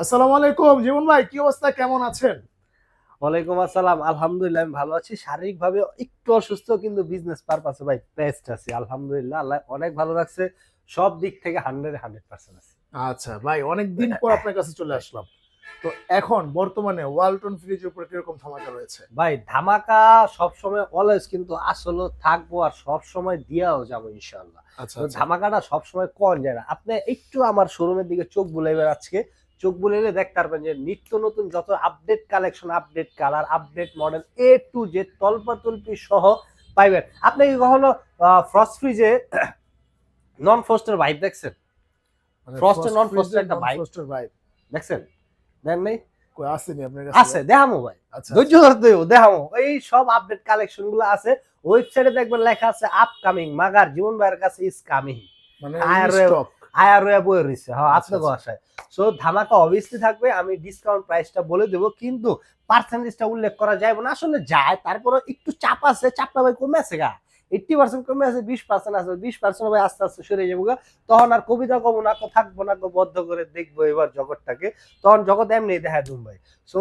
আসসালামু আলাইকুম জীবন ভাই কি অবস্থা? কেমন আছেন? ওয়ালাইকুম আসসালাম। আলহামদুলিল্লাহ আমি ভালো আছি। শারীরিকভাবে একটু অসুস্থ কিন্তু বিজনেস পারপাসে ভাই বেস্ট আছি। আলহামদুলিল্লাহ আল্লাহ অনেক ভালো রাখছে। সব দিক থেকে হান্ড্রেড হান্ড্রেড পার্সেন্ট আছে। আচ্ছা ভাই অনেক দিন পর আপনার কাছে চলে আসলাম। তো এখন বর্তমানে ওয়ালটন ফ্রিজের উপরে কীরকম ধামাকা রয়েছে? ভাই ধামাকা সবসময় অলওয়েজ কিন্তু আসলে থাকব আর সব সময় দিয়াও যাব ইনশাল্লাহ আচ্ছা তো ধামাকাটা সবসময় কম যায় না। আপনি একটু আমার শোরুমের দিকে চোখ বুলাইবেন আজকে। চোখ বুলাইলে দেখতে পারবেন যে নিত্য নতুন যত update collection update colour update model A to যে তল্পাতল্পি সহ পাইবেন। আপনি কি কখনো ফ্রস্ট ফ্রিজে নন ফ্রস্টের ভাইব দেখছেন? Frost এর non-frost একটা vibe। ফ্রস্টের ভাই দেখছেন? দেন নাই? আসেনি আপনার কাছে? আছে দেখামো ভাই। আচ্ছা ধৈর্য ধরতে হইবো, দেখামো। এই সব আপডেট কালেকশনগুলো আছে ওয়েবসাইটে দেখবেন লেখা আছে আপকামিং মাগার জীবন ভাইয়ের কাছে ইজ কামিং মানে আর- স্টক আয়া রয়া বয়ে রয়েছে। হ্যাঁ আপনার আচ্ছা। সো ধামাকা অবভিয়াসলি থাকবে আমি ডিসকাউন্ট প্রাইসটা বলে দেবো কিন্তু পার্সেন্টেজটা উল্লেখ করা যায় না আসলে যায় তারপরে একটু চাপ আছে চাপটা ভাই কমে আছে গা। এইটটি পার্সেন্ট কমে আছে বিশ পার্সেন্ট আছে বিশ পার্সেন্ট ভাই আস্তে আস্তে সরে যাব তখন আর কবিতা কব না থাকব না কো বদ্ধ করে দেখব এবার জগৎটাকে। তখন জগৎ এমনি দেখা দিন ভাই। সো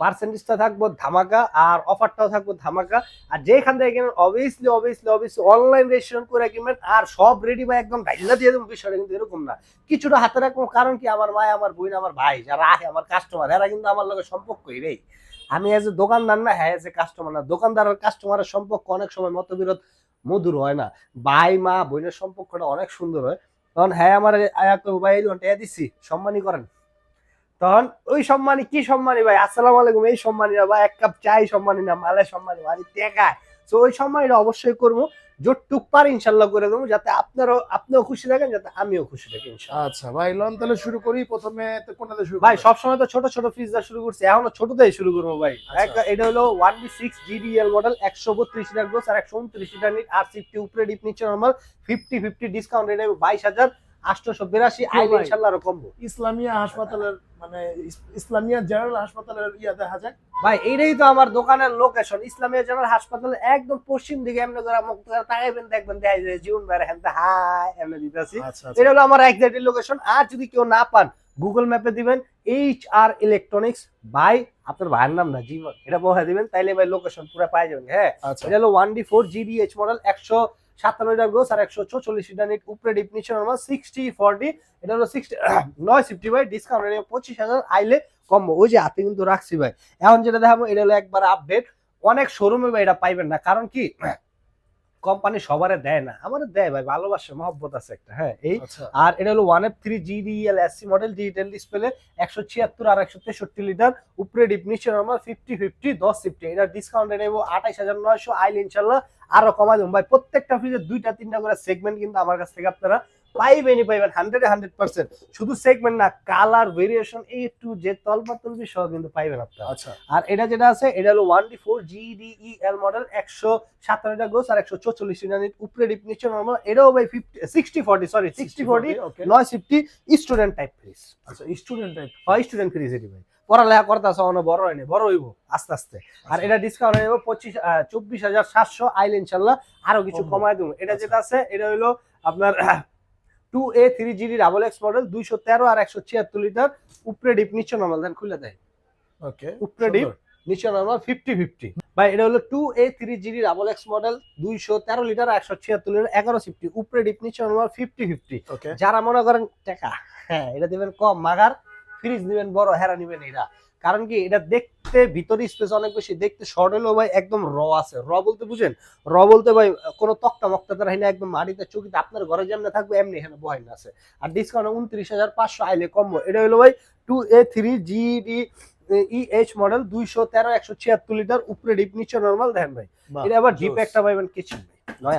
পার্সেন্টেজটা থাকব ধামাকা আর অফারটাও থাকব ধামাকা। আর যেখান থেকে কিনেন obviously obviously obviously online registration করে কিনবেন। আর সব রেডি বা একদম ঢাইলা দিয়ে দেবো, বিষয়টা কিন্তু এরকম না। কিছুটা হাতে রাখব, কারণ কি, আমার মায়, আমার বোন, আমার ভাই, যারা আহে, আমার কাস্টমার এরা কিন্তু আমার লগে সম্পর্কই রে আমি এজ এ দোকানদার না হ্যাঁ এজ এ কাস্টমার না। দোকানদার আর কাস্টমারের সম্পর্ক অনেক সময় মতবিরোধ মধুর হয় না। ভাই, মা, বোনের সম্পর্কটা অনেক সুন্দর হয়। কারণ হ্যাঁ আমার ভাই লোনটা সম্মানই করেন। তখন ওই সম্মানী কি সম্মানী ভাই? আসসালামু আলাইকুম। এই সম্মানী না বা এক কাপ চাই সম্মানী না মালে সম্মানী ভাই। টেকায় তো ওই সম্মানীটা অবশ্যই করব। যতটুক পারি ইনশাল্লাহ করে দেবো যাতে আপনারও আপনিও খুশি থাকেন যাতে আমিও খুশি থাকি আচ্ছা ভাই লন তাহলে শুরু করি প্রথমে তো কোনটাতে শুরু ভাই সবসময় তো ছোট ছোট ফ্রিজ শুরু করছি। এখনও ছোট দিয়ে শুরু করব ভাই। আচ্ছা। এটা হলো one B six GDL model একশো বত্রিশ লিটার গোস আর একশো উনত্রিশ লিটার নিট আর সিফটি উপরে ডিপ নিচে নর্মাল ফিফটি ফিফটি ডিসকাউন্ট রেটে বাইশ হাজার আটশোশো বিরাশি ইনশাল্লাহ আরও কমবো। ইসলামিয়া হাসপাতালের মানে ইসলামিয়া জেনারেল হাসপাতালের ইয়া দেখা যায় ভাই এইটাই তো আমার দোকানের লোকেশন ইসলামিয়া জেনারেল হাসপাতালের একদম পশ্চিম দিকে এমনি করে করে তাকাইবেন দেখবেন দেখা যায় জীবন বাইরে হ্যাঁ হাই এমনি দিতেছি। আচ্ছা এটা হলো আমার এক্সাক্টলি লোকেশন আর যদি কেউ না পান গুগল ম্যাপে দিবেন এইচ আর ইলেকট্রনিক্স বাই আপনার ভাইয়ের নাম না জীবন এটা বহে দিবেন তাইলে ভাই লোকেশন পুরো পাই যাবেন হ্যাঁ? আচ্ছা। এটা হলো one D four GDH model একশো সাতান্ন লিটার গোস আর একশো ছচল্লিশ লিটার উপরে ডিফিনিশন আমার সিক্সটি ফর্টি এটা হলো সিক্সটি নয় সিফটি ভাই ডিসকাউন্ট পঁচিশ হাজার আইলে কম ওই যে হাতে কিন্তু রাখছি ভাই। এখন যেটা দেখাবো, এটা হলো একবার আপডেট অনেক শোরুমে ভাই এটা পাইবেন না। কারণ কি কোম্পানি সবারে দেয় না। আমাদের দেয় ভাই ভালোবাসে মহব্বত আছে একটা হ্যাঁ এই আচ্ছা। আর এটা হলো one F three GDL SC model digital display একশো ছিয়াত্তর আর একশো তেষট্টি লিটার উপরে ডিপ নিচে নর্মাল ফিফটি ফিফটি দশ ফিফটি এটা ডিসকাউন্ট নেব আঠাইশ হাজার নয়শো আইল ইনশাল্লাহ আরও কমাই দেবো। ভাই প্রত্যেকটা ফ্রিজে দুইটা তিনটা করে সেগমেন্ট কিন্তু আমার কাছ থেকে আপনারা পাইবেনই পাইবেন হান্ড্রেড হান্ড্রেড পার্সেন্ট শুধু সেগমেন্ট না কালার ভেরিয়েশন এই একটু যে তলবা তলবি সহ কিন্তু পাইবেন আপনারা আচ্ছা। আর এটা যেটা আছে এটা হলো one D four GDEL model একশো সাতান্নটা গোস আর একশো চৌচল্লিশ ইউনিট উপরে ডিপ নিচে নর্মাল এটাও ভাই fifty sixty forty sorry sixty forty নয় ফিফটি স্টুডেন্ট টাইপ ফ্রিজ আচ্ছা স্টুডেন্ট টাইপ হয় স্টুডেন্ট ফ্রিজ এটি ভাই। পড়ালেখা করতে আছে অনেক বড় হয়নি বড় হইব আস্তে আস্তে। আচ্ছা। আর এটা ডিসকাউন্ট হইব পঁচিশ চব্বিশ হাজার সাতশো আইল ইনশাল্লাহ আরও কিছু কমায় দেবো। এটা আচ্ছা। যেটা আছে এটা হলো আপনার two A three GD double X model দুইশো তেরো আর একশো ছিয়াত্তর লিটার উপরে ডিপ নিচে নর্মাল দেন খুলে দেয়। ওকে উপরে ডিপ নিচে নর্মাল ফিফটি ফিফটি ভাই এটা হলো two A three GD double X model দুইশো তেরো লিটার আর একশো ছিয়াত্তর লিটার এগারো ফিফটি উপরে ডিপ নিচে নর্মাল ফিফটি ফিফটি যারা মনে করেন টাকা হ্যাঁ এটা দিবেন কম মাগার ফ্রিজ দিবেন বড় হেরা নিবেন এটা কারণ কি এটা দেখতে ভিতরে স্পেস অনেক বেশি দেখতে শর্ট হলেও ভাই একদম র আছে। র বলতে বুঝেন? র বলতে ভাই কোনো তক্তা মক্তা তারা হিনা একদম মাটিতে চকিতে আপনার ঘরে যেমন থাকবে এমনি এখানে বহাইন আছে। আর ডিসকাউন্ট উনত্রিশ হাজার পাঁচশো আইলে কমবো এটা হলো ভাই two A three GD EH model দুইশো তেরো একশো ছিয়াত্তর লিটার উপরে ডিপ নিচে নর্মাল দেখেন ভাই। এটা আবার ডিপ একটা পাইবেন কিচেন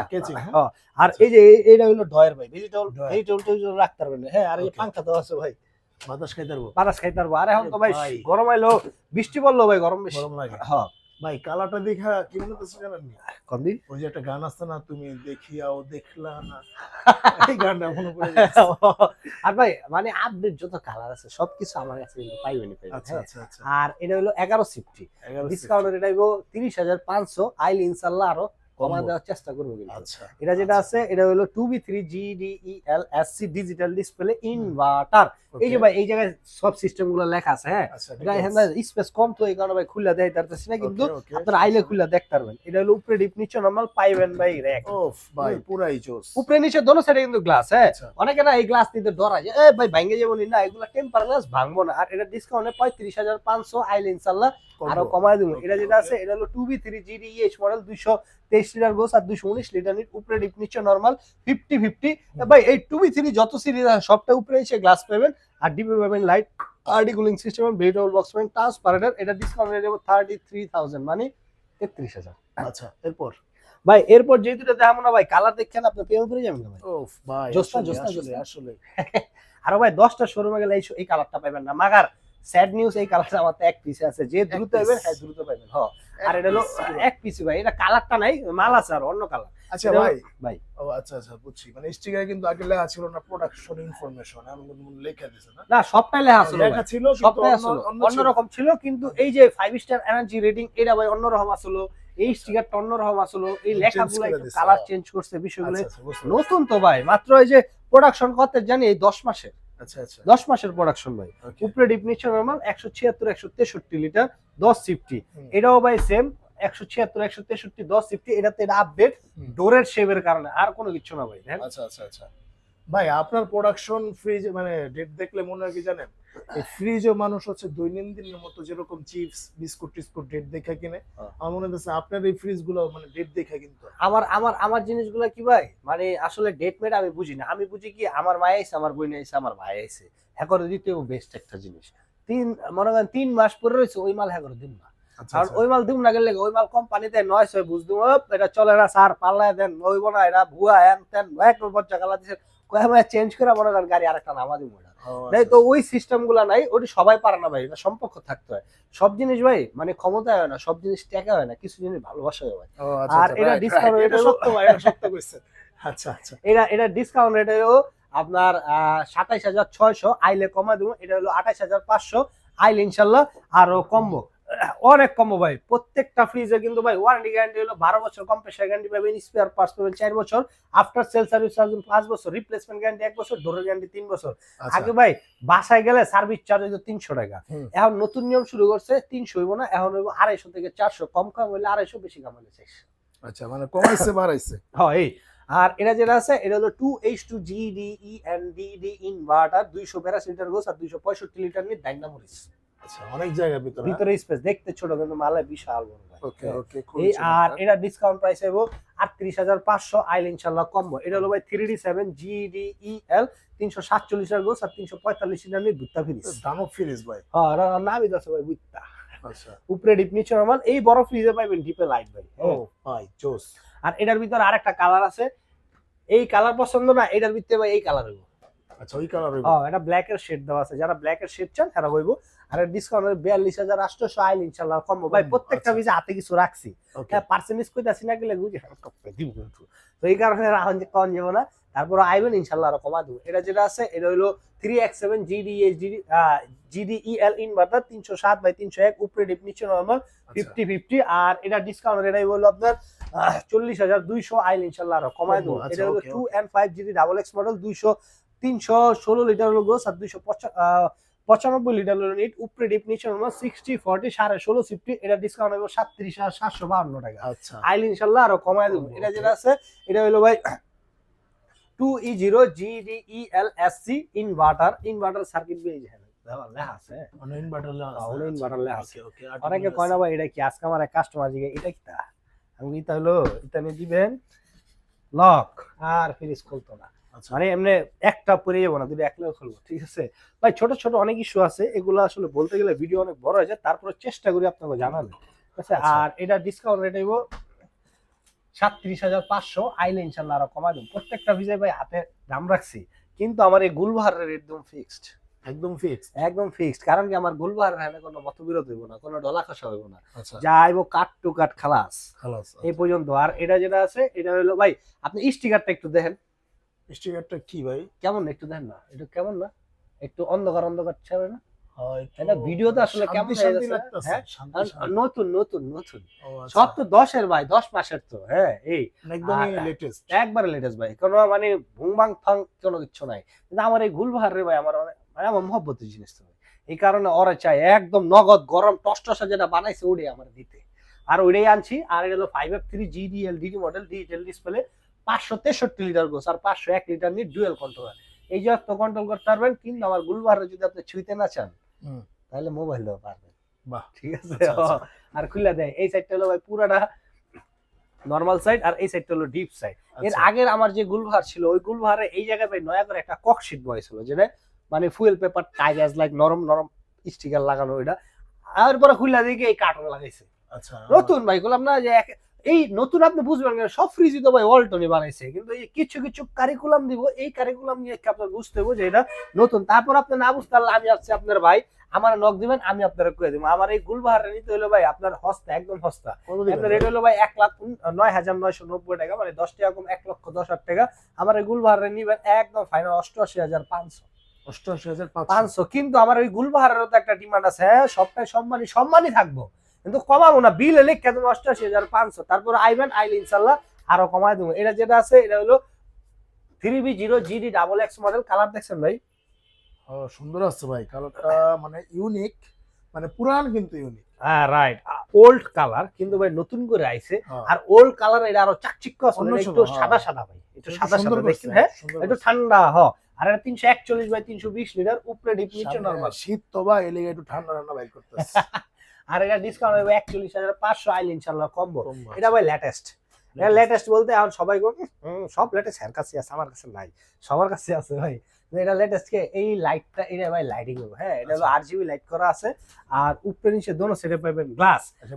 Kitchen, হ্যাঁ? হ্যাঁ। আর এই যে এ- এইটা হলো ডয়ের ভাই। ভেজিটেবল। ভেজিটেবল রাখতে পারবেন। হ্যাঁ আর এই. পাঙ্খা তো আছে ভাই। বাতাস খাইতে পারব? বাতাস খাইতে পারব। আর এখন তো ভাই। গরম আইলো বৃষ্টি পড়ল ভাই গরম বেশি। গরম লাগে। হ্যাঁ ভাই কালারটা দেখা কি মনে হচ্ছে জানেন ওই যে একটা গান আসছে না তুমি দেখিয়াও দেখলা না। এই গানটা মনে পড়ে আর ভাই মানে আপডেট যত কালার আছে সবকিছু আমার কাছে কিন্তু পাইবেন আচ্ছা হ্যাঁ। আচ্ছা আচ্ছা। আর এটা হলো এগারো সিফটি ডিসকাউন্ট হাজার পাঁচশো। আইল ইনশাল্লাহ আরও কমা দেওয়ার চেষ্টা করব কিন্তু। আচ্ছা এটা যেটা আছে এটা হলো two B three G D L S C digital display inverter এই যে ভাই এই জায়গায় সব সিস্টেমগুলো লেখা আছে হ্যাঁ? আচ্ছা এটা এখানে স্পেস কম তো এই কারণে ভাই খুলে দেয় তারতেছি না কিন্তু আপনারা আইলে খুলে দেখতে পারবেন। এটা হলো উপরে ডিপ নিচে নরমাল পাইবেন ভাই র্যাক ওফ ভাই পুরাই জোস। উপরে নিচে দোনো সাইডে কিন্তু গ্লাস হ্যাঁ? আচ্ছা। অনেকে না এই গ্লাস নিতে ডরা যে এ ভাই ভাঙ্গে যাব না এগুলো টেম্পার গ্লাস ভাঙবো না। আর এটা ডিসকাউন্টে পঁয়ত্রিশ হাজার পাঁচশো আইলে ইনশাল্লাহ আরও কমায় দেবো। এটা যেটা আছে এটা হলো two B three GD EH model দুইশো তেইশ লিটার গোস আর দুশো উনিশ লিটার নিট উপরে ডিপ নিচে নর্মাল ফিফটি ফিফটি ভাই এই টু বি থ্রি যত সিরিজ আছে সবটা উপরে এসে গ্লাস পাবেন। আর ডিপে পাবেন light RD cooling system vegetable box পাবেন ট্রান্সপারেন্টার এটা ডিসকাউন্ট রেট দেবো থার্টি থ্রি থাউজেন্ড মানে তেত্রিশ হাজার। আচ্ছা। এরপর? ভাই এরপর যেহেতু এটা দেখাবো না ভাই কালার দেখেন আপনি প্রেমে পড়ে যাবেন ভাই। ওফ ভাই আসলে, জোসনা, আসলে আরও ভাই দশটা শোরুমে গেলে এই- কালারটা পাবেন না। মাগার স্যাড নিউজ এই কালারটা আমার এক পিসে আছে। যে দ্রুত। পাবেন হ্যাঁ দ্রুত পাবেন হ। আর এটা হলো এক পিসি ভাই এটা কালারটা নাই মাল আছে আর অন্য কালার আচ্ছা ভাই। ভাই। ও আচ্ছা আচ্ছা বুঝছি। মানে স্টিকারে কিন্তু আগে লেখা ছিল না প্রোডাকশন ইনফরমেশন এমন কিন্তু মনে লেখা দিছে না? না সবটাই লেখা ছিল লেখা ছিল সবটাই অন্য- আসলো অন্য। অন্যরকম ছিল কিন্তু এই যে ফাইভ স্টার এনার্জি রেটিং এটা ভাই অন্যরকম আসলো এই স্টিকার স্টিকারটা অন্যরকম আসলো এই লেখাগুলো একটু কালার। চেঞ্জ করছে বিষয়গুলো। আচ্ছা, আচ্ছা, নতুন তো ভাই মাত্র এই যে প্রোডাকশন করতে জানি এই দশ মাসের। পারছি। আচ্ছা আচ্ছা। দশ মাসের প্রোডাকশন ভাই। উপরে ডিপ নিচে নর্মাল একশো ছিয়াত্তর একশো তেষট্টি লিটার দশ সিফটি এটাও ভাই সেম একশো ছিয়াত্তর একশো তেষট্টি দশ সিফটি এটাতে এটা আপডেট। ডোরের শেপের কারণে আর কোনো কিছু না ভাই দেখেন আচ্ছা আচ্ছা আচ্ছা। ভাই আপনার প্রোডাকশন ফ্রিজ মানে ডেট দেখলে মনে হয় কি জানেন? ফ্রিজও মানুষ হচ্ছে দৈনন্দিনের মতো যেরকম চিপস বিস্কুট টিস্কুট ডেট দেখে কিনে। হ্যাঁ। আমার মনে হচ্ছে আপনার এই ফ্রিজগুলো মানে ডেট দেখে কিন্তু আমার আমার আমার জিনিসগুলো কি ভাই? মানে আসলে ডেট মেট আমি বুঝি না আমি বুঝি কি আমার মায় আইসে আমার বোন আইসে আমার ভাই আইসে হ্যাঁ করে দিতেও বেস্ট একটা জিনিস। তিন মনে করেন তিন মাস পরে রয়েছে ওই মাল হ্যাঁ করে দিন না। আচ্ছা কারণ আচ্ছা। ওই মাল দিম না গেলে ওই মাল কোম্পানিতে নয় ছয় বুঝ দিম এটা চলে না স্যার পাল্লায় দেন ওইব না এটা ভুয়া হ্যান এক বচ্চা গালা দিছে। কয়ে চেঞ্জ করে মনে করেন গাড়ি আরেকটা নামা দিব ওটা নাই আচ্ছা, তো ওই সিস্টেমগুলা নাই ওটা সবাই পারে না ভাই এটা সম্পর্ক থাকতে হয়। সব জিনিস ভাই মানে ক্ষমতা হয় না সব জিনিস টেকা হয় না কিছু জিনিস ভালোবাসা হয়। আচ্ছা, আর আচ্ছা, এটা ডিসকাউন্ট এটা সত্য ভাই এটা সত্য কইছে আচ্ছা আচ্ছা। এটা এটা ডিসকাউন্ট রেট হলো আপনার সাতাইশ হাজার ছয়শো আইলে কমা দেবো এটা হলো আঠাইশ হাজার পাঁচশো আইলে ইনশাল্লাহ আরও কমবো। অনেক কমবো ভাই। প্রত্যেকটা ফ্রিজে কিন্তু ভাই ওয়ারেন্টি গ্যারান্টি হলো বারো বছর কম্প্রেসার গ্যারান্টি পাবেন স্পেয়ার পার্টস পাবেন চার বছর। আফটার সেল সার্ভিস চার্জ পাঁচ বছর রিপ্লেসমেন্ট গ্যারান্টি এক বছর ডোরের গ্যারান্টি তিন বছর। আচ্ছা। আগে ভাই বাসায় গেলে সার্ভিস চার্জ হইতো তিনশো টাকা। এখন নতুন নিয়ম শুরু করছে তিনশো হইব না এখন হইব আড়াইশো থেকে চারশো। কম কম হইলে আড়াইশো বেশি কম হইলে আচ্ছা মানে কমাইছে বাড়াইছে। হ্যাঁ। এই আর এটা যেটা আছে এটা হলো two H two G D E N D D inverter দুইশো বিরাশি লিটার গোস আর দুইশো পঁয়ষট্টি লিটার নিয়ে ডাইনামোরিস। আচ্ছা অনেক জায়গার ভিতরে ভিতরে স্পেস দেখতে ছোট কিন্তু মালে বিশাল বড়। ওকে ওকে এই আর এটা ডিসকাউন্ট প্রাইস হইব আটত্রিশ হাজার পাঁচশো আইল ইনশাল্লাহ কম্বো এটা হলো ভাই three D seven G D তিনশো গোস আর তিনশো পঁয়তাল্লিশ লিটার নিয়ে ফ্রিজ দানব ফ্রিজ ভাই। হ্যাঁ নামই ভাই বুঝতা আচ্ছা। উপরে ডিপ নিচে নরমাল এই বড় ফ্রিজে পাইবেন ডিপে লাইট ভাই ও ভাই জোস। আর এটার ভিতরে আরেকটা কালার আছে। এই কালার পছন্দ না এটার ভিতরে ভাই এই কালার হইব। আচ্ছা ওই কালার হইব। হ্যাঁ এটা ব্ল্যাক এর শেড দেওয়া আছে। যারা ব্ল্যাক এর শেড চান তারা হইব। আর ডিসকাউন্ট বিয়াল্লিশ হাজার আটশোশো আইল ইনশাল্লাহ কম ভাই প্রত্যেকটা আচ্ছা। ভিজে হাতে কিছু রাখছি। হ্যাঁ পার্সেন্টেজ কইতাছি না গেলে বুঝি তো এই কারণে এখন যে কম যাব না। তারপর আইবেন ইনশাল্লাহ আরও কমা দেবো। এটা যেটা আছে এটা হলো three X seven GD HD GDEL inverter তিনশো সাত বাই তিনশো এক উপরে ডিপ নিচে নর্মাল আচ্ছা। ফিফটি ফিফটি আর এটা ডিসকাউন্ট এটাই বলল আপনার চল্লিশ হাজার দুইশো আইল ইনশাল্লাহ আরও কমায় দেবো। আচ্ছা, এটা হলো two and five GD double X model দুইশো তিনশো ষোলো লিটার হলো গোস আর দুইশো পঁচানব্বই লিটার হলো নিট উপরে ডিপ নিচে নর্মাল সিক্সটি ফর্টি সাড়ে ষোলো ফিফটি এটা ডিসকাউন্ট হবে সাতত্রিশ হাজার সাতশো বাহান্ন টাকা। আচ্ছা। আইল ইনশাল্লাহ আরও কমায় দেবো। এটা যেটা আছে এটা হলো ভাই two E zero GD E L S C inverter inverter circuit দিয়ে লেখা আছে? ইনভার্টার ওটা inverter লেখা আছে। ওকে অনেকে কয় না ভাই এটা কি আজকে আমার কাস্টমার জিগে এটা কি তা? আমি এটা হলো এটা নিয়ে দিবেন। লক আর ফ্রিজ খুলতো না। মানে এমনি একটা পরে যাব না দুটো একলাও খুলবো ঠিক আছে? ভাই ছোট ছোট অনেক ইস্যু আছে এগুলো আসলে বলতে গেলে ভিডিও অনেক বড় হয়ে যায় তারপরে চেষ্টা করি আপনাকে জানালে ঠিক আছে? আচ্ছা। আর এটা ডিসকাউন্ট রেট হইব সাতত্রিশ হাজার পাঁচশো আইলে ইনশাল্লাহ আরও কমাই দেবো। প্রত্যেকটা ভিজায় ভাই হাতে দাম রাখছি কিন্তু আমার এই গুলবাহারের একদম ফিক্সড একদম ফিক্স একদম ফিক্সড কারণ কি আমার গুলবাহারের এখানে কোনো মতবিরোধ হইব না কোনো ডলা খসা হইব না। আচ্ছা। যা আইব কাট টু কাট খালাস। খালাস এই পর্যন্ত। আর এটা যেটা আছে এটা হলো ভাই আপনি স্টিকারটা একটু দেখেন। স্টিকারটা কি ভাই? কেমন? একটু না। কেমন না? একটু অন্ধকার অন্ধকার ছাড়ে না? এটা ভিডিওতে আসলে কেমন হয়ে। নতুন নতুন নতুন। আচ্ছা। সব তো দশের ভাই দশ মাসের তো। হ্যাঁ এই। একদমই লেটেস্ট একবারে লেটেস্ট ভাই। কোনো মানে ভুং ভাং ফাং কোনো কিছু নাই। কিন্তু আমার এই গুলবাহার রে ভাই আমার মানে আমার মহব্বতের জিনিস তো ভাই। এই কারণে ওরা চাই একদম নগদ গরম টসটসা যেটা বানাইছে ওটাই আমার দিতে। আর ওইটাই আনছি আর এটা হলো five F three GDL DD model digital display পাঁচশো তেষট্টি লিটার গোস আর পাঁচশো এক লিটার নিয়ে ডুয়েল কন্ট্রোলার এই যে তো কন্ট্রোল করতে পারবেন কিন্তু আমার গুলবাহারে যদি আপনি ছুঁইতে না চান তাহলে পারবেন। বাহ। ঠিক আছে? আচ্ছা, আচ্ছা। আর খুলে দেয়। এই সাইডটা হলো ভাই পুরাটা নর্মাল সাইড আর এই সাইডটা হলো ডিপ সাইড এর আচ্ছা। আগের আমার যে গুলভার ছিল ওই গুলভারে এই জায়গায় ভাই নয়া করে একটা ককশিট বয়েছিল যেটা মানে ফুয়েল পেপার অ্যাজ লাইক নরম নরম স্টিকার লাগানো ওইটা। আর পরে খুললা দিকে এই কার্টন লাগাইছে। আচ্ছা নতুন ভাই বললাম না যে এই নতুন আপনি বুঝবেন সব ফ্রিজই তো ভাই ওয়ালটনই বানাইছে। কিন্তু এই কিছু কিছু কারিকুলাম দিব এই কারিকুলাম নিয়ে আপনার বুঝতে হবে যে এটা নতুন। তারপর আপনি না বুঝতে পারলে আমি আসছি আপনার ভাই আমার নক দিবেন আমি আপনার করে দিব। আমার এই গুলবাহারে নিতে হলো ভাই আপনার হস্তা একদম হস্তা। আপনার রেট হলো ভাই এক লাখ নয় হাজার নয়শো নব্বই টাকা মানে দশ টাকা কম এক লক্ষ দশ হাজার টাকা। আমার এই গুলবাহারে নিবেন একদম ফাইনাল অষ্টআশি হাজার পাঁচশো। অষ্টআশি হাজার পাঁচশো। পাঁচশো। কিন্তু আমার ওই গুলবাহারেরও তো একটা ডিমান্ড আছে হ্যাঁ সবটাই সম্মানী সম্মানই থাকব। কিন্তু কমাবো না বিল এলে কেন অষ্টআশি হাজার পাঁচশো? তারপর আইবেন আইলে ইনশাল্লাহ আরও কমায় দেবো। এটা যেটা আছে এটা হলো three B zero GD double X model colour দেখছেন ভাই? সুন্দর আছে ভাই। কালারটা মানে ইউনিক মানে পুরান কিন্তু ইউনিক হ্যাঁ রাইট ওল্ড কালার কিন্তু ভাই নতুন করে আইছে। হ্যাঁ। আর ওল্ড কালার এটা আরও চাকচিক্য আছে একটু হ্যাঁ। সাদা সাদা ভাই। একটু সাদা সাদা দেখছেন হ্যাঁ? একটু ঠান্ডা হ। আর এটা তিনশো একচল্লিশ বাই তিনশো বিশ লিটার উপরে ডিপ নিচে নর্মাল শীত তো বা এলিগে একটু ঠান্ডা ঠান্ডা বাইর করতেছে। আর এটা ডিসকাউন্ট হবে একচল্লিশ হাজার পাঁচশো আইল ইনশাল্লাহ কমবো এটা ভাই লেটেস্ট এটা লেটেস্ট বলতে এখন সবাই সব লেটেস্ট এর কাছে আছে আমার কাছে নাই। সবার কাছে আছে ভাই। এটা লেটেস্ট কে এই লাইটটা এটা ভাই লাইটিং হবে হ্যাঁ এটা হলো আচ্ছা। আর জিবি লাইট করা আছে। আর উপরে নিচে দোনো সেটে পাবেন গ্লাস আচ্ছা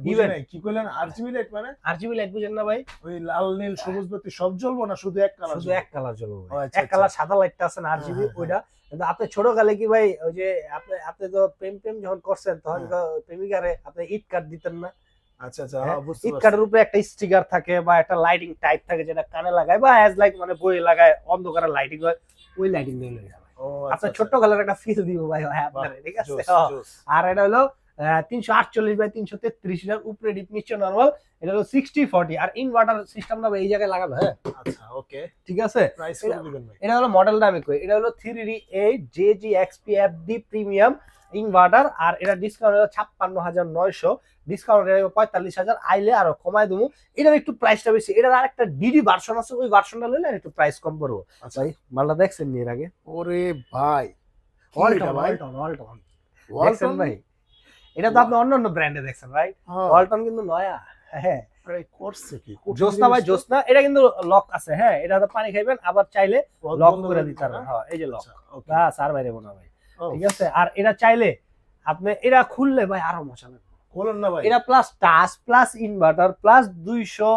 কি কইলেন আরজিবি লাইট মানে? আর জিবি লাইট বুঝেন না ভাই। ওই লাল নীল সবুজ বাতি সব জ্বলবো না শুধু এক কালার শুধু এক কালার জ্বলবে আচ্ছা, এক আচ্ছা। কালার সাদা লাইটটা আছে না আর জিবি হ্যাঁ, হ্যাঁ, ওইটা। কিন্তু আপনি ছোট কালে কি ভাই ওই যে আপনি আপনি তো প্রেম প্রেম যখন করছেন তখন হ্যাঁ। তো প্রেমিকারে আপনি ইট কার্ড দিতেন না। আচ্ছা আচ্ছা ইট কার্ডের উপরে একটা স্টিকার থাকে বা একটা লাইটিং টাইপ থাকে যেটা কানে লাগায় বা অ্যাজ লাইক মানে বই লাগায় অন্ধকারে লাইটিং হয়। ওই লাইটিং দিয়ে লয়ে যাবে। ও আপনার ছোট্ট কালার একটা ফিল দিব ভাই হ্যাঁ আপনার ঠিক আছে। আর এটা হলো তিনশো আটচল্লিশ বাই তিনশো তেত্রিশ এর উপরে ডিপ নিচে নর্মাল এটা হলো সিক্সটি ফর্টি আর ইনভার্টার সিস্টেমটা এই জায়গায় লাগাবে হ্যাঁ? আচ্ছা ওকে ঠিক আছে? প্রাইস এটা- হলো মডেল আমি কই এটা হলো three D eight J G XP F D premium inverter আর এটা ডিসকাউন্ট ছাপ্পান্ন হাজার নয়শো। ডিসকাউন্ট পঁয়তাল্লিশ হাজার আইলে আরও কমায় দেবো এটার একটু প্রাইসটা বেশি। এটার আর একটা ডিডি ভার্সন আছে ওই ভার্সনটা লইলে একটু প্রাইস কম পড়ব। আচ্ছা। ভাই মালটা দেখছেন এর আগে? ওরে ভাই। এটা দেখছেন ভাই? তো আপনি অন্য অন্য ব্র্যান্ডে দেখছেন রাইট হ্যাঁ। ওয়ালটন কিন্তু নয়া। হ্যাঁ। করছে কি? জোসনা ভাই জোসনা এটা কিন্তু লক আছে হ্যাঁ। এটা তো পানি খাইবেন আবার চাইলে লক করে দিতে পারবেন। হ্যাঁ এই যে লক. হ্যাঁ স্যার বাইরে মনে হয় ঠিক আছে? আর এটা চাইলে আপনি এটা খুললে ভাই আরও মজা লাগবে। খোলেন না ভাই। এটা plus touch plus inverter plus দুইশো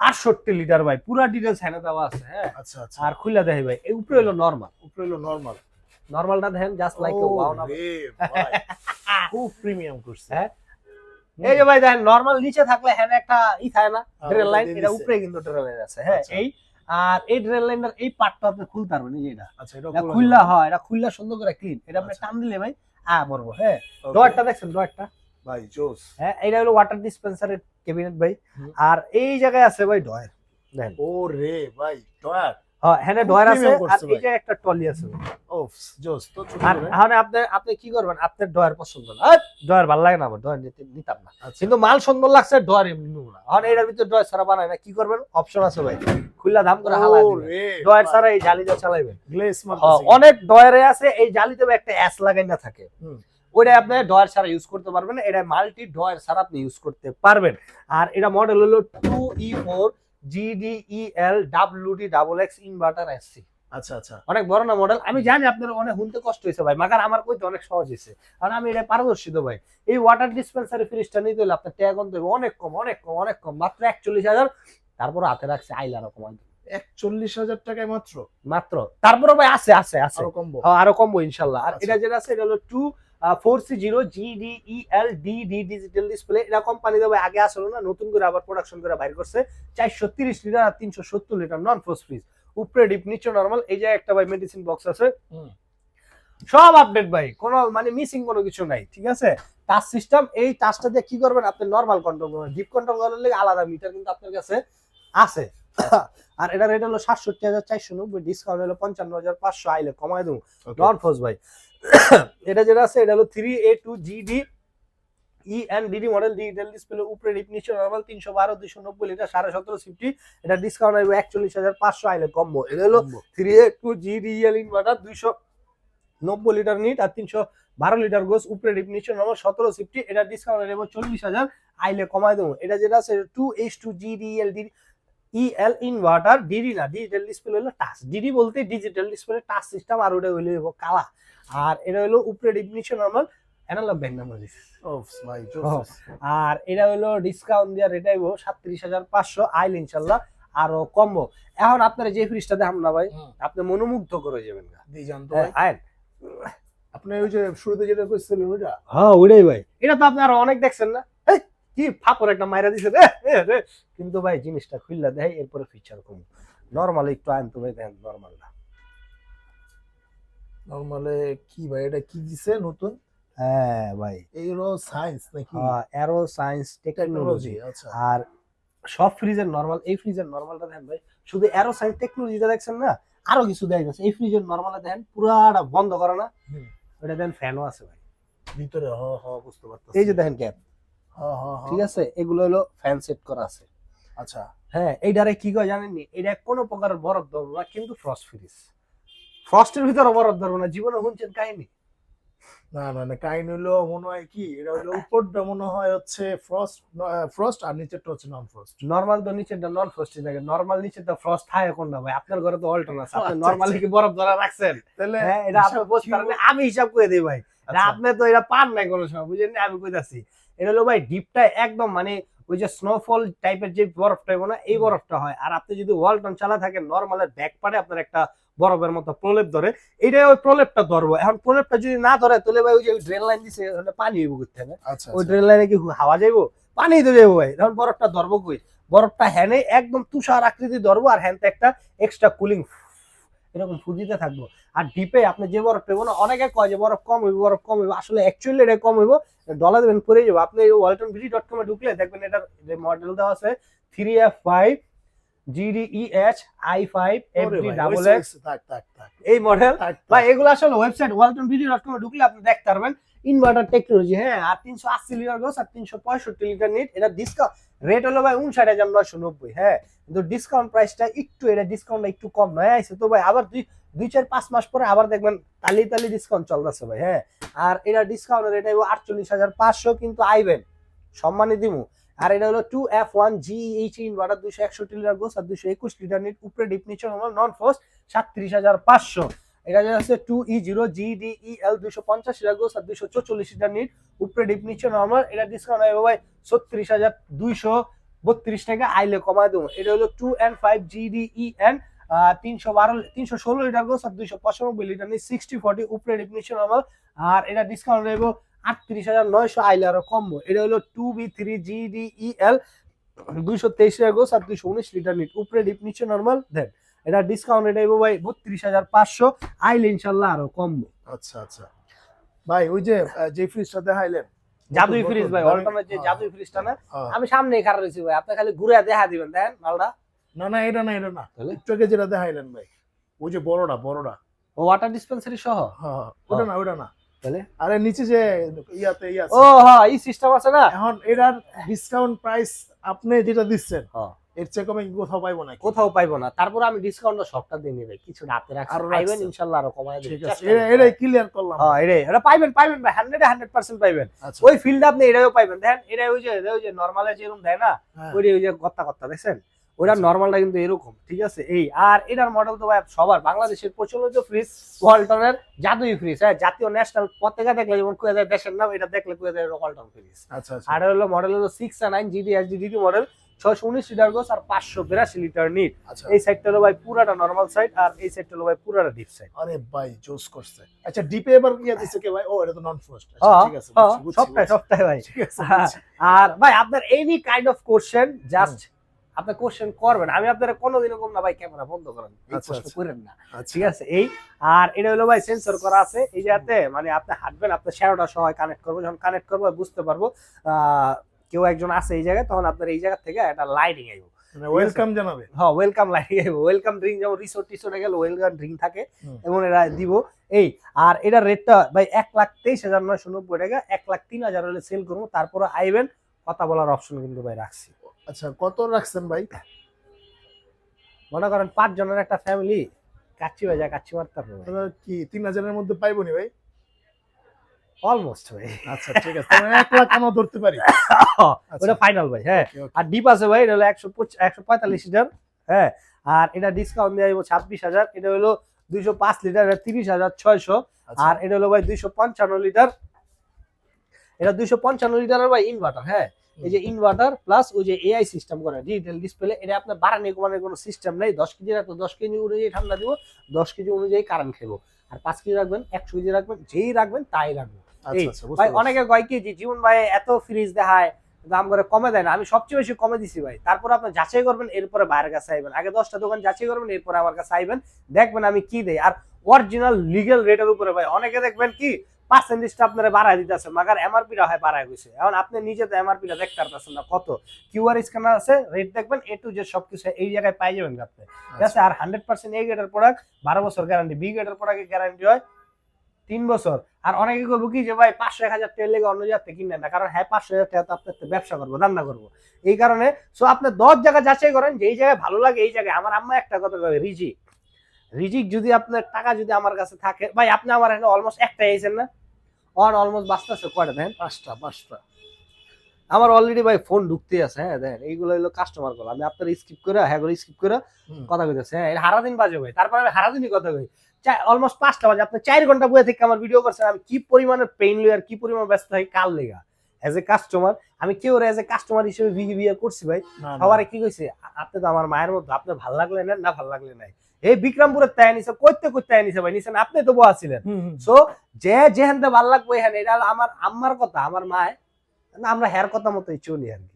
আটষট্টি লিটার ভাই। পুরা ডিটেলস হ্যানে দেওয়া আছে হ্যাঁ? আচ্ছা আচ্ছা। আর খুলে দেখে ভাই এই উপরে হলো নর্মাল উপরে হলো নরমাল নর্মালটা দেখেন জাস্ট লাইক ওয়াও না খুব প্রিমিয়াম করছে। হ্যাঁ? এই যে ভাই দেখেন নর্মাল নিচে থাকলে হ্যাঁ একটা ই থাকে না হ্যাঁ, ড্রেল লাইন এটা উপরে কিন্তু ড্রেল লাইন আছে হ্যাঁ? আচ্ছা। এই আর এই ড্রেন লাইনের এই পার্টটা আপনি খুলতে পারবেন এটা। আচ্ছা এটা খুললা হয় এটা খুললা সুন্দর করে ক্লিন এটা আপনি আচ্ছা। টান দিলে ভাই আ পড়ব হ্যাঁ। ডোরটা ডয়ারটা দেখছেন ডয়ারটা ভাই জোস। হ্যাঁ এটা হলো ওয়াটার ডিসপেন্সারের ক্যাবিনেট ভাই। আর এই জায়গায় আছে ভাই ডয়ার দেখেন। ও রে ভাই টয়ার হ্যাঁ হ্যাঁ ডয়ার আছে আর এই। জায়গায় একটা টলি আছে ভাই। ও জোস তো আর। আপনি আপনি কি করবেন? আপনার ডয়ার পছন্দ না। ডয়ার ভালো লাগে না আমার ডয়ার নিতে নিতাম না। আচ্ছা। কিন্তু মাল সুন্দর লাগছে ডয়ার এমনি নিবো না। এটার ভিতরে ডয়ার ছাড়া বানায় না কি করবেন? অপশন আছে ভাই। খুললা দাম করে হালা দিবেন। ডয়ার ছাড়া এই জালিটা চালাইবেন। গ্লেস হ্যাঁ, অনেক ডয়ারে আছে এই জালিতে একটা অ্যাস লাগাই না থাকে। ওইটা আপনি ডয়ার ছাড়া ইউজ করতে পারবেন এটা মাল্টি ডয়ার ছাড়া আপনি ইউজ করতে পারবেন। আর এটা মডেল হলো two E four GDEL WD double X inverter SC আচ্ছা আচ্ছা। অনেক বড় না মডেল আমি জানি আপনার অনেক শুনতে কষ্ট হয়েছে ভাই মাগার আমার কইতে অনেক সহজ হয়েছে। কারণ আমি এটা পারদর্শী তো ভাই। এই ওয়াটার ডিসপেন্সারি ফ্রিজটা নিতে হলে আপনার ট্যাগ অন্ত অনেক কম অনেক কম অনেক কম মাত্র একচল্লিশ হাজার। তারপর হাতে রাখছে আইলারও কমাই একচল্লিশ হাজার টাকায় মাত্র? মাত্র। তারপরে ভাই আছে আছে আছে। আরও কমবো? হ্যাঁ, আরও কমবো ইনশাল্লাহ। আর আচ্ছা। এটা যেটা আছে এটা হলো two four C zero GDEL DD digital display এটা কোম্পানি দেবে আগে আসলো না নতুন করে আবার প্রোডাকশন করে বাইর করছে। চারশো তিরিশ লিটার আর তিনশো সত্তর লিটার নন ফ্রোজ ফ্রিজ উপরে ডিপ নিচে নর্মাল এই যে একটা ভাই মেডিসিন বক্স আছে। সব আপডেট ভাই কোনো মানে মিসিং কোনো কিছু নাই ঠিক আছে? টাচ সিস্টেম এই টাচটা দিয়ে কি করবেন আপনি নরমাল কন্ট্রোল করবেন। ডিপ কন্ট্রোল করার লাগে আলাদা মিটার কিন্তু আপনার কাছে আছে। আর এটা রেট হলো সাতষট্টি হাজার চারশো নব্বই ডিসকাউন্ট হলো পঞ্চান্ন হাজার পাঁচশো আইলে কমায় দেবো। নন ভাই। এটা যেটা আছে এটা হলো three A two GD E N DD model digital display উপরে ডিপ নিচে নর্মাল তিনশো বারো দুশো নব্বই লিটার সাড়ে সতেরো ফিফটি এটা ডিসকাউন্ট আসবে একচল্লিশ হাজার পাঁচশো আইলে কম্বো এটা হলো three A two G real inverter দুইশো নব্বই লিটার নিট আর তিনশো বারো লিটার গোস উপরে নিচে নর্মাল সতেরো ফিফটি এটা ডিসকাউন্ট আসবে চল্লিশ হাজার আইলে কমায় দেবো। এটা যেটা আছে two H two G রিএল D E L inverter D D না ডিজিটাল ডিসপ্লে হলো টাচ ডিডি বলতে ডিজিটাল ডিসপ্লে টাচ সিস্টেম আর ওটা হইল কালা। আর এটা হলো উপরে নিচে নর্মাল অ্যানালগ ব্যাংক নাম্বার। আর এটা হলো ডিসকাউন্ট দিয়ে রেট আইবো সাতত্রিশ হাজার পাঁচশো আইল ইনশাল্লাহ আরও কমবো এখন আপনারা যে ফ্রিজটা দেখাম না ভাই আপনি মনোমুগ্ধ করে যাবেন জানতো হ্যাঁ, আপনি ওই যে শুরুতে যেটা কইছিলেন ওইটা? হ্যাঁ ওইটাই ভাই। এটা তো আপনি আরও অনেক দেখছেন না? কি ফাপর একটা মাইরা দিছে রে রে। কিন্তু ভাই জিনিসটা খুললা দেয় এরপরে ফিচার কম। নর্মাল একটু আইন তো ভাই দেখেন নর্মালটা নরমালে কি ভাই এটা কি দিছে নতুন? হ্যাঁ ভাই। এইগুলো সায়েন্স নাকি? অ্যারো সায়েন্স টেকনোলজি টেকনোলজি আচ্ছা। আর সব ফ্রিজের নরমাল এই ফ্রিজের নরমালটা দেখেন ভাই শুধু টেকনোলজিটা দেখছেন না আরও কিছু দেখা যাচ্ছে। এই ফ্রিজের নরমালে দেখেন পুরাটা বন্ধ করে না। ওটা ফ্যানও আছে ভাই। ভিতরে হ হ বুঝতে এই যে দেখেন ক্যাপ ঠিক আছে? এগুলো হলো ফ্যান সেট করা আছে। আচ্ছা। হ্যাঁ এইটারে কি কয় জানেননি? এটা কোনো প্রকারের বরফ ধরবো না কিন্তু ফ্রস্ট ফ্রিজ ফ্রস্টের ভিতরে বরফ ধরবো না জীবনে শুনছেন কাহিনী? না না না কাইন হইল মনে হয় কি এটা হইল উপরটা মনে হয় হচ্ছে ফ্রস্ট ফ্রস্ট আর নিচেরটা হচ্ছে নন ফ্রস্ট নর্মাল তো নিচেরটা নন ফ্রস্টই থাকে নর্মাল নিচেরটা ফ্রস্ট থাকে কোনটা ভাই? আপনার ঘরে তো অল্টন আছে আপনি আচ্ছা, নর্মালি আচ্ছা। কি বরফ ধরা রাখছেন। তাহলে হ্যাঁ এটা আপনি বুঝতে পারেন আমি হিসাব করে দিই ভাই। আচ্ছা, আপনি তো এটা পান নাই কোনো সময় বুঝেন না আমি কইতাছি। এটা হলো ভাই ডিপটা একদম মানে ওই যে স্নোফল টাইপের যে বরফটা না এই বরফটা হয়। আর আপনি যদি ওয়াল ওয়ালটন চালা থাকেন নর্মালের ব্যাক পারে আপনার একটা বরফের মতো প্রলেপ ধরে এটা ওই প্রলেপটা ধরবো। এখন প্রলেপটা যদি না ধরে তাহলে ভাই ওই যে ড্রেন লাইন দিছে পানি হইব করতে হবে আচ্ছা। ওই আচ্ছা। ড্রেন লাইনে কি হাওয়া যাইবো? পানি তো যাব ভাই। তখন বরফটা ধরবো কই? বরফটা হ্যানে একদম তুষার আকৃতি ধরবো আর হ্যানতে একটা এক্সট্রা কুলিং এরকম ফুজিতে থাকব। আর ডিপে আপনি যে বরফ পেবো না অনেকে কয় যে বরফ কম হইব বরফ কম হইব আসলে অ্যাকচুয়ালি এটা কম হইব ডলার দেবেন পরে যাব। আপনি ওয়ালটন ভিডি ডট কমে ঢুকলে দেখবেন এটার যে মডেল দেওয়া আছে three F five G D E H I five M D double X এই মডেল বা এগুলো আসলে ওয়েবসাইট ওয়ালটন ভিডিও ডট কমে ঢুকলে আপনি দেখতে পারবেন। ইনভার্টার টেকনোলজি হ্যাঁ আর তিনশো আশি লিটার গোস আর তিনশো পঁয়ষট্টি লিটার নিট এটা ডিসকাউন্ট রেট হলো ভাই উনষাট হাজার নয়শো নব্বই হ্যাঁ কিন্তু ডিসকাউন্ট প্রাইসটা একটু, এটা ডিসকাউন্টটা একটু কম নয় আছে তো ভাই আবার দুই দুই চার পাঁচ মাস পরে আবার দেখবেন তালি তালি ডিসকাউন্ট চলতেছে ভাই হ্যাঁ আর এটা ডিসকাউন্ট রেট আইব আটচল্লিশ হাজার পাঁচশো, কিন্তু আইবেন, সম্মানই দিমু, আর এটা হলো two F one G H inverter দুশো একষট্টি লিটার গোস আর দুশো একুশ লিটার নিট উপরে ডিপ নিচে নন ফোর্স সাতত্রিশ হাজার পাঁচশো। এটা আছে two E zero G D E L দুশো পঞ্চাশ লিটার গোস আর দুশো চৌচল্লিশ লিটার নিট, উপরে ডিপ নিচে নর্মাল এটা ডিসকাউন্ট হবে ভাই ছত্রিশ হাজার দুইশো বত্রিশ টাকা, আইলে কমায় দেবো। এটা হলো two N five G D E N তিনশো বারো, তিনশো ষোলো লিটার গোস আর দুইশো পঁচানব্বই লিটার নিট সিক্সটি ফর্টি উপরে ডিপ নিচে নর্মাল আর এটা ডিসকাউন্ট দেবো আটত্রিশ হাজার নয়শো, আইলে আরও কমবো। এটা হলো two B three G D E L দুইশো তেইশ লিটার গোস আর দুইশো উনিশ লিটার নিট, উপরে ডিপ নিচে নর্মাল দেন এটা ডিসকাউন্ট এটা ভাই বত্রিশ হাজার পাঁচশো। আইলে ইনশাল্লাহ আরও কমবো। আচ্ছা আচ্ছা। ভাই ওই যে যে ফ্রিজটা দেখাইলেন জাদুই ফ্রিজ ভাই অল্টমের যে হ্যাঁ, জাদুই ফ্রিজটা না হ্যাঁ। আমি সামনেই খারাপ রয়েছি ভাই আপনি খালি ঘুরে দেখা দিবেন দেখেন মালটা। না না এটা না এটা না। আগে যেটা দেখাইলেন ভাই ওই যে বড়টা বড়টা। ও ওয়াটার ডিসপেন্সারি সহ? হ্যাঁ হ্যাঁ, ওটা না ওটা না। তাহলে? আরে নিচে যে ইয়াতে ইয়া ও হ্যাঁ এই সিস্টেম আছে না? এখন এটার ডিসকাউন্ট প্রাইস আপনি যেটা দিচ্ছেন হ্যাঁ। এর চেয়ে কমে কোথাও পাইবো না কোথাও পাইবো না। তারপর আমি ডিসকাউন্টটা সবটা দিয়ে নিবে। কিছু রাতে রাখছি। আরও পাইবেন রাখছেন। ইনশাল্লাহ আরও কমায় ঠিক দিবেন আছে এটা- এটাই ক্লিয়ার করলাম। হ্যাঁ এটাই। এটা পাইবেন পাইবেন ভাই। হান্ড্রেডে হান্ড্রেড পার্সেন্ট পাইবেন। আচ্ছা। ওই ফিল্ড আপনি এটাও পাইবেন। দেখেন এটা ওই যে ওই যে নর্মালে যেরকম দেয় না হ্যাঁ। ওই ওই যে গত্তা গত্তা দেখছেন? ওইটা আচ্ছা। নর্মালটা কিন্তু এরকম ঠিক আছে? এই আর এটার মডেল তো ভাই সবার বাংলাদেশের প্রচলিত ফ্রিজ ওয়ালটনের জাদুই ফ্রিজ হ্যাঁ জাতীয় ন্যাশনাল পতাকা দেখলে যেমন কুয়ে দেয় দেশের নাম এটা দেখলে কুয়ে দেয় ওয়ালটন ফ্রিজ আচ্ছা আচ্ছা। আর হলো মডেল হলো six nine G D S D D D model ছশো উনিশ লিটার গোস আর পাঁচশো বিরাশি লিটার নিট আচ্ছা। এই সাইডটা হলো ভাই পুরাটা নর্মাল সাইড আর এই সাইডটা হলো ভাই পুরাটা ডিপ সাইড আরে ভাই জোস করছে। আচ্ছা ডিপে এবার ইয়া দিছে কে ভাই? ও এটা তো নন ফ্রস্ট হ্যাঁ, ঠিক আছে বুঝছি, সবটাই সবটাই ভাই। হ্যাঁ। আর ভাই আপনার any kind of question just আপনি কোশ্চেন করবেন। আমি আপনারা কোনোদিনও কম না ভাই ক্যামেরা বন্ধ করেন। এই আচ্ছা, প্রশ্ন আচ্ছা। করেন না। আচ্ছা। ঠিক আছে এই আর এটা হলো ভাই সেন্সর করা আছে। এই যাতে মানে আপনি হাঁটবেন আপনার শ্যাডোটা সহ কানেক্ট করব। যখন কানেক্ট করব বুঝতে পারব আহ, কেউ একজন আছে এই জায়গায় তখন আপনার এই জায়গা থেকে একটা লাইটিং আইব। মানে ওয়েলকাম জানাবে। হ্যাঁ ওয়েলকাম লাইটিং আইব। ওয়েলকাম ড্রিঙ্ক যেমন রিসোর্ট টিসোর্টে গেলে ওয়েলকাম ড্রিঙ্ক থাকে এবং এরা দিব। এই আর এটার রেটটা ভাই এক লাখ তেইশ হাজার নয়শো নব্বই টাকা এক লাখ তিন হাজার হলে সেল করব তারপরে আইবেন কথা বলার অপশন কিন্তু ভাই রাখছি। আচ্ছা কত রাখছেন ভাই? মনে করেন পাঁচ জনের একটা ফ্যামিলি কাচ্চি ভাই যা কাচ্চি মারতে পারবে। কি তিন হাজারের মধ্যে পাইবো নি ভাই? অলমোস্ট ভাই। আচ্ছা ঠিক আছে। তাহলে এক লাখ আমরা ধরতে পারি। আচ্ছা, ওটা ফাইনাল ভাই হ্যাঁ. আর ডিপ আছে ভাই এটা হলো একশো পঁচ- একশো পঁয়তাল্লিশ লিটার হ্যাঁ। আর এটা ডিসকাউন্ট দেওয়া যাব ছাব্বিশ হাজার এটা হলো দুইশো পাঁচ লিটার এটা তিরিশ হাজার ছয়শো। আচ্ছা, আর এটা হলো ভাই দুইশো পঞ্চান্ন লিটার। এটা দুইশো পঞ্চান্ন লিটারের ভাই ইনভার্টার হ্যাঁ। এই যে ইনভার্টার প্লাস ওই যে এআই সিস্টেম করে ডিজিটাল ডিসপ্লে এটা আপনার বাড়ানি কমানোর কোনো সিস্টেম নেই। দশ কেজি রাখব দশ কেজি অনুযায়ী ঠান্ডা দিব দশ কেজি অনুযায়ী কারেন্ট খেবো আর পাঁচ কেজি রাখবেন একশো কেজি রাখবেন যেই রাখবেন তাই রাখবেন আচ্ছা, আচ্ছা, ভাই অনেকে কয় কি যে জীবন ভাই এত ফ্রিজ দেখায় দাম করে কমে দেয় না। আমি সবচেয়ে বেশি কমে দিছি ভাই। তারপর আপনি যাচাই করবেন এরপরে বাইরের কাছে আইবেন। আগে দশটা দোকান যাচাই করবেন এরপরে আমার কাছে আইবেন। দেখবেন আমি কি দেই। আর অরিজিনাল লিগেল রেটের উপরে ভাই অনেকে দেখবেন কি পার্সেন্টেজটা আপনারা বাড়ায় দিতেছে মাগার হয় বাড়ায় গেছে। এখন আপনি নিজে তো এমআরপি টা দেখতে পারতেছেন না কত? কিউআর স্ক্যানার আছে রেট দেখবেন এ টু যে সবকিছু এই জায়গায় পাই যাবেন আপনি। ঠিক আছে? আর হান্ড্রেড পার্সেন্ট এই গেটের প্রোডাক্ট বারো বছর গ্যারান্টি বি গেটের প্রোডাক্টের গ্যারান্টি হয় তিন বছর। আর অনেকে করব কি যে ভাই পাঁচশো এক হাজার টাকা লেগে অন্য জায়গা থেকে কিনেন না। কারণ হ্যাঁ পাঁচশো হাজার টাকা তো আপনার তো ব্যবসা করব রান্না করব। এই কারণে সো আপনি দশ জায়গা যাচাই করেন যে এই জায়গায় ভালো লাগে এই জায়গায়। আমার আম্মা একটা কথা কবে রিজিক। রিজিক যদি আপনার টাকা যদি আমার কাছে থাকে ভাই আপনি আমার এখানে অলমোস্ট একটা এসেছেন না? অন অলমোস্ট বাঁচতেছে কয়টা দেন পাঁচটা পাঁচটা। আমার অলরেডি ভাই ফোন ঢুকতে আছে হ্যাঁ দেখেন? এইগুলো হলো কাস্টমার কল আমি আপনার স্কিপ করে হ্যাঁ করে স্কিপ করে কথা কইতেছে হ্যাঁ এটা সারাদিন বাজে ভাই। তারপর আমি সারাদিনই কথা কই। অলমোস্ট পাঁচটা বাজে। আপনি চার ঘণ্টা বয়ে থেকে আমার ভিডিও করছেন আমি কি পরিমাণে পেইন লই আর কি পরিমাণ ব্যস্ত হয় কাল লেগা? এজ এ কাস্টমার আমি কেউ এজ এ কাস্টমার হিসেবে বিহেভিয়ার করছি ভাই। না, না। সবারে কি কইছে আপনি তো আমার মায়ের মধ্যে আপনার ভালো লাগলে নেন না ভালো লাগলে নাই। এই বিক্রমপুরের তাই নিছে কইতে কইতে তাই নিছে ভাই নিছেন আপনি তো বয়া ছিলেন। সো যে যেখানতে ভালো লাগবে এখানে এটা আমার আম্মার কথা আমার মায় না আমরা হের কথা মতোই চলি আর কি।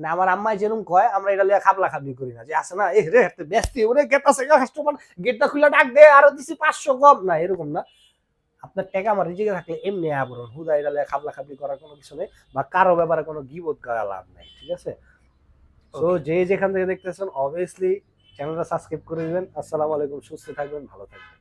না আমার আম্মাই যেরকম কয় আমরা এটা লিয়া খাবলা খাবলি করি না। যে আছে না এ রে হাতে ব্যস্ত ওরে গেট আছে কাস্টমার গেটটা খুলে ডাক দে আরও দিছি পাঁচশো কম। না এরকম না। আপনার টাকা আমার রিজিকে থাকলে এমনি আবরণ হুদা এটা লিয়া খাবলা খাবলি করার কোনো কিছু নেই বা কারও ব্যাপারে কোনো গিবোধ করা লাভ নাই ঠিক আছে? তো যে যেখান থেকে দেখতেছেন অবভিয়াসলি চ্যানেলটা সাবস্ক্রাইব করে দিবেন। আসসালামু আলাইকুম সুস্থ থাকবেন ভালো থাকবেন।